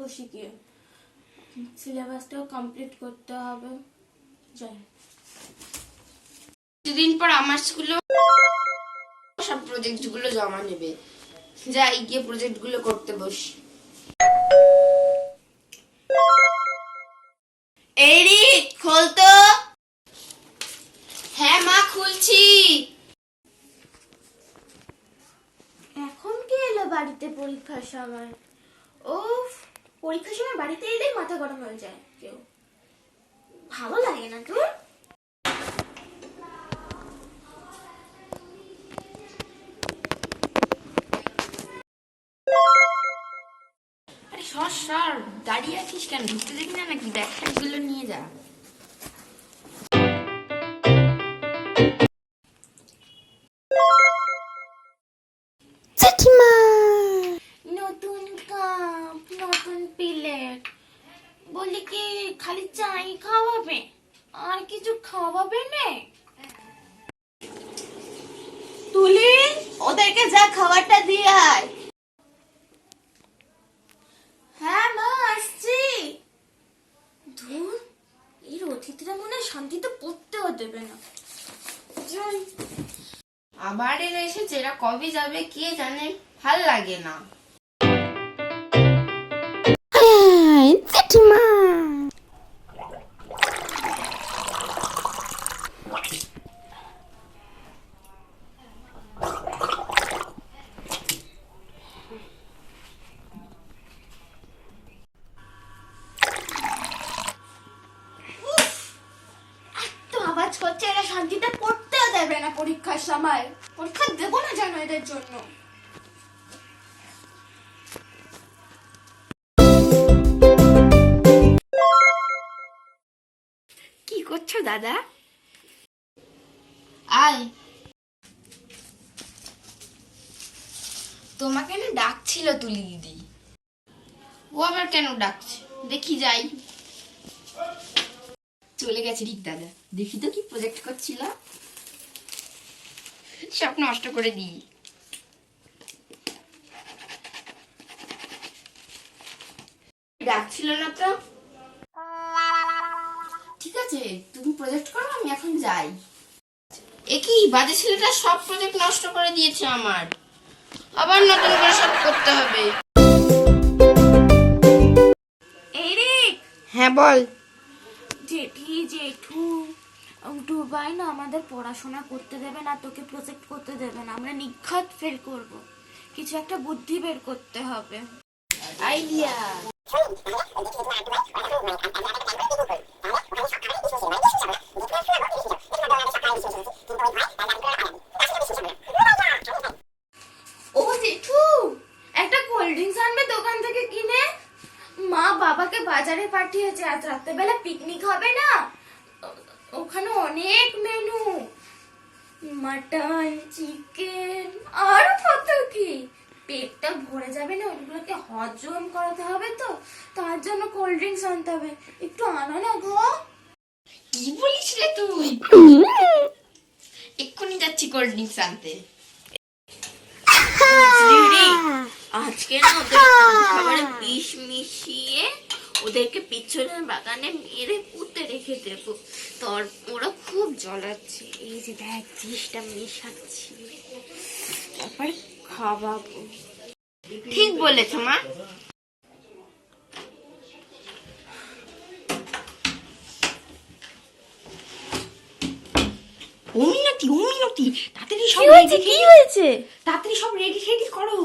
বসি গিয়ে। সিলেবাসটাও কমপ্লিট করতে হবে। যাই। কিছুদিন পর আমার স্কুলে সব প্রজেক্টগুলো জমা নেবে। যাই গিয়ে প্রজেক্টগুলো করতে বসি। এই রিক খোল তো। হ্যাঁ মা খুলছি। এখন কে এলো বাড়িতে পরীক্ষার সময় ও পরীক্ষার সময় বাড়িতে এলেই মাথা গরম হয়ে যায় কেউ। ভালো লাগে না তোর? আরে সর সর, দাঁড়িয়ে আছিস কেন? ঢুকতে দেখি না নাকি? ব্যাগ নিয়ে যা। ওদেরকে যা খাবারটা দিয়ে আয়। হ্যাঁ মা আসছি। ধুর এই অতিথিরা মনে হয় শান্তিতে পড়তেও দেবে না। যাই। আবার এরা এসেছে এরা কবে যাবে কে জানে ভালো লাগে না তো আওয়াজ করছে এরা শান্তিতে পড়তেও দেবে সময় পরীক্ষা দেবো না জানো এদের জন্য। কি করছ দাদা? আয় তোমাকে না ডাকছিল তুলি দিদি। ও আবার কেন ডাকছে? দেখি যাই। চলে গেছে ঠিক দাদা। দেখি তো কি প্রজেক্ট করছিল। সব নষ্ট করে দিই। ডাকছিল না তো। ঠিক আছে তুমি প্রজেক্ট করো আমি এখন যাই। একই বাজে ছেলেটা সব প্রজেক্ট নষ্ট করে দিয়েছে আমার। আবার নতুন করে সব করতে হবে। এরিক হ্যাঁ বল। জেঠি জেঠু। দুবাই না আমাদের পড়াশোনা করতে দেবে না তোকে প্রজেক্ট করতে দেবে না। আমরা নিখাত ফেল করব। কিছু একটা বুদ্ধি বের করতে হবে। আইডিয়া ও জেঠু একটা কোল্ড ড্রিঙ্কস আনবে দোকান থেকে কিনে? মা বাবাকে বাজারে পাঠিয়েছে আজ রাত্রেবেলা পিকনিক হবে না। ওখানে অনেক মেনু মাটন চিকেন আর কত কি। পেটটা ভরে যাবে না ওইগুলোকে হজম করাতে হবে তো তার জন্য কোল্ড ড্রিঙ্কস আনতে হবে। একটু আনো না গো। কি বলিস রে তুই? এক্ষুনি যাচ্ছি কোল্ড ড্রিঙ্কস আনতে। আজকে না ওদের খাবারে বিষ মিশিয়ে ওদেরকে পিছনের বাগানে মেরে পুঁতে রেখে দেবো। তোর ওরা খুব জ্বলাচ্ছে। এই যে দেখ বিষটা মেশাচ্ছি। তারপর খাওয়াবো। ঠিক বলেছ মা। ও মিনতি তাড়াতাড়ি সব রেডি কি হয়েছে? তাড়াতাড়ি সব রেডি রেডি করো।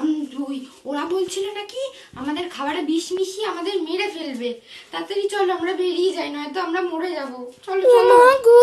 আম, ওই ওরা বলছিল নাকি আমাদের খাবারে বিষ মিশিয়ে আমাদের মেরে ফেলবে। তাড়াতাড়ি চলো আমরা বেরিয়ে যাই নয়তো আমরা মরে যাব। চলো চলো। গো।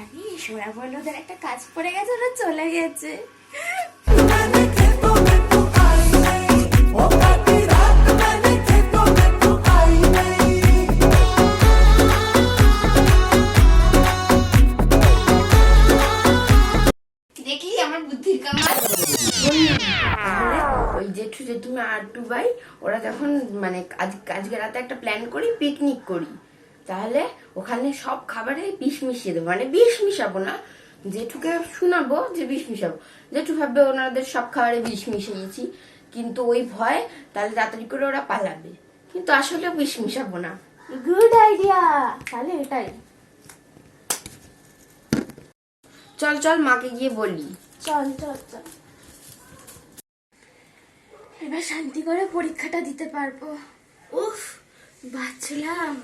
জানি সোরা বলল ওদের একটা কাজ পড়ে গেছে, ওরা চলে গেছে। দেখলি আমার বুদ্ধির ওই আর টু ভাই ওরা যখন মানে আজকে রাতে একটা প্ল্যান করি পিকনিক করি। তাহলে ওখানে সব খাবারে বিষ মিশিয়ে দেবো। মানে বিষ মিশাবো না জেঠুকে শোনাবো যে বিষ মিশাবো। জেঠু ভাববে ওনাদের সব খাবারে বিষ মিশিয়েছি কিন্তু ওই ভয় তাহলে তাড়াতাড়ি করে ওরা পালাবে। কিন্তু আসলে বিষ মিশাবো না। গুড আইডিয়া তাহলে এটাই। চল চল মাকে গিয়ে বলি। চল চল চল। এবার শান্তি করে পরীক্ষাটা দিতে পারব। উফ বাঁচলাম।